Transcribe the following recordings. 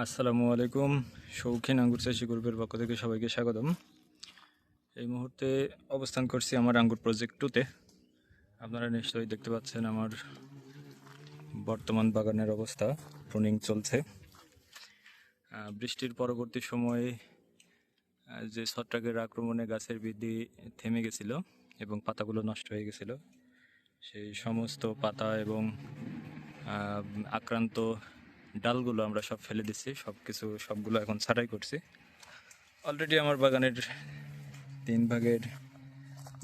আসসালামু আলাইকুম। শৌখিন আঙ্গুর চাষি গ্রুপের পক্ষ থেকে সবাইকে স্বাগতম। এই মুহূর্তে অবস্থান করছি আমার আঙ্গুর প্রজেক্ট টুতে আপনারা নিশ্চয়ই দেখতে পাচ্ছেন আমার বর্তমান বাগানের অবস্থা প্রুনিং চলছে। বৃষ্টির পরবর্তী সময়ে যে ছত্রাকের আক্রমণে গাছের বৃদ্ধি থেমে গেছিল এবং পাতাগুলো নষ্ট হয়ে গেছিল, সেই সমস্ত পাতা এবং আক্রান্ত ডালগুলো আমরা সব ফেলে দিচ্ছি সব কিছু সবগুলো এখন ছাড়াই করছি। অলরেডি আমার বাগানের তিন ভাগের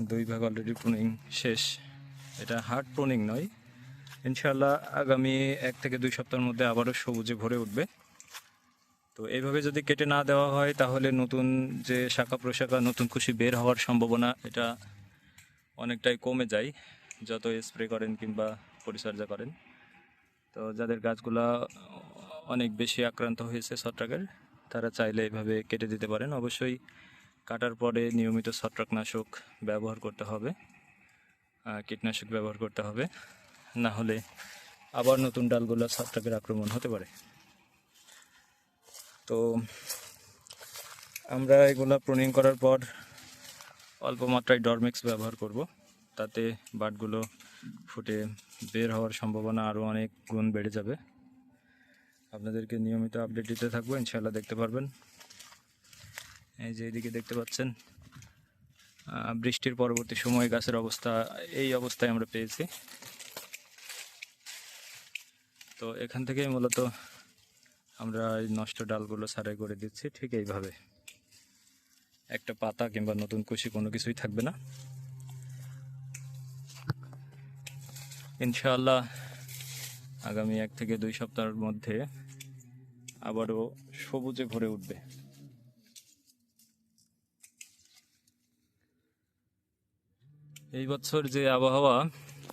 দুই ভাগ অলরেডি প্রুনিং শেষ। এটা হার্ড প্রুনিং নয়। ইনশাল্লাহ আগামী এক থেকে দুই সপ্তাহের মধ্যে আবারও সবুজে ভরে উঠবে। তো এইভাবে যদি কেটে না দেওয়া হয়, তাহলে নতুন যে শাখা প্রশাখা, নতুন খুশি বের হওয়ার সম্ভাবনা এটা অনেকটাই কমে যায়, যত স্প্রে করেন কিংবা পরিচর্যা করেন। তো যাদের গাছগুলা অনেক বেশি আক্রান্ত হয়েছে ছত্রাকের। তারা চাইলে এইভাবে কেটে দিতে পারেন। অবশ্যই কাটার পরে নিয়মিত ছত্রাকনাশক ব্যবহার করতে হবে কীটনাশক ব্যবহার করতে হবে। না হলে আবার নতুন ডালগুলো ছত্রাকের আক্রমণ হতে পারে। তো আমরা এগুলা প্রুনিং করার পর অল্প মাত্রায় ডরমিক্স ব্যবহার করব। তাতে বাটগুলো ফুটে বের হওয়ার সম্ভাবনা আরও অনেক গুণ বেড়ে যাবে। আপনাদেরকে নিয়মিত আপডেট দিতে থাকব ইনশাল্লাহ দেখতে পারবেন। এই যে এদিকে দেখতে পাচ্ছেন বৃষ্টির পরবর্তী সময়ে গাছের অবস্থা, এই অবস্থায় আমরা পেয়েছি। তো এখান থেকেই মূলত আমরা এই নষ্ট ডালগুলো সারাই করে দিচ্ছি, ঠিক এইভাবে। একটা পাতা কিংবা নতুন কুশি কোনো কিছুই থাকবে না। ইনশাআল্লাহ আগামী এক থেকে দুই সপ্তাহের মধ্যে আবারও সবুজে ভরে উঠবে। এই বছর যে আবহাওয়া,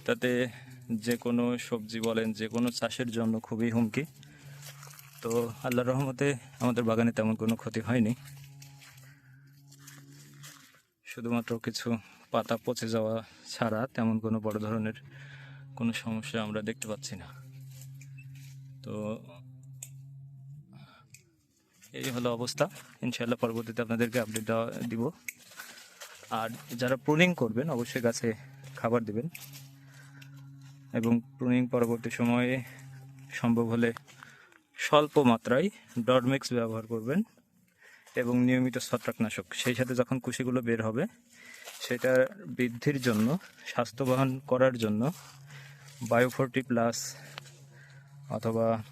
তাতে যে কোনো সবজি বলেন, যে কোনো চাষের জন্য খুবই হুমকি। তো আল্লাহর রহমতে আমাদের বাগানে তেমন কোনো ক্ষতি হয়নি। শুধুমাত্র কিছু পাতা পচে যাওয়া ছাড়া তেমন কোনো বড় ধরনের কোনো সমস্যা আমরা দেখতে পাচ্ছি না। তো, এই হলো অবস্থা। ইনশাল্লাহ পরবর্তীতে আপনাদেরকে আপডেট দেওয়া, দিব। আর যারা প্রুনিং করবেন, অবশ্যই গাছে খাবার দিবেন। এবং প্রুনিং পরবর্তী সময়ে সম্ভব হলে স্বল্প মাত্রায় ডরমিক্স ব্যবহার করবেন এবং নিয়মিত ছত্রাকনাশক। সেই সাথে যখন কুশিগুলো বের হবে, সেটা বৃদ্ধির জন্য, স্বাস্থ্যবান করার জন্য বায়োফোর্টি প্লাস অথবা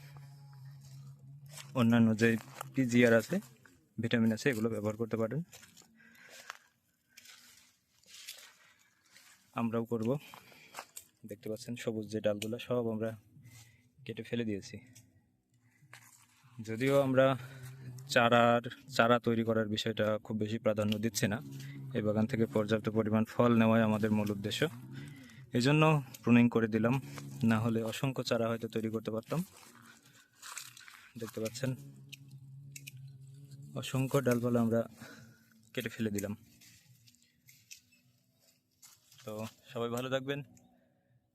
অন্যান্য যে পিজিআর আছে ভিটামিন আছে, এগুলো ব্যবহার করতে পারেন। আমরাও করব। দেখতে পাচ্ছেন, সবুজ যে ডালগুলো, সব আমরা কেটে ফেলে দিয়েছি। যদিও আমরা চারার, চারা তৈরি করার বিষয়টা খুব বেশি প্রাধান্য দিচ্ছি না। এই বাগান থেকে পর্যাপ্ত পরিমাণ ফল নেওয়াই আমাদের মূল উদ্দেশ্য। এই জন্য প্রুনিং করে দিলাম। না হলে অসংখ্য চারা হয়তো তৈরি করতে পারতাম। দেখতে পাচ্ছেন? অসংখ্য ডালপালা আমরা কেটে ফেলে দিলাম। তো সবাই ভালো থাকবেন,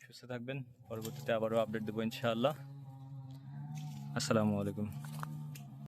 সুস্থ থাকবেন। পরবর্তীতে আবারও আপডেট দেবো ইনশাআল্লাহ। আসসালামু আলাইকুম।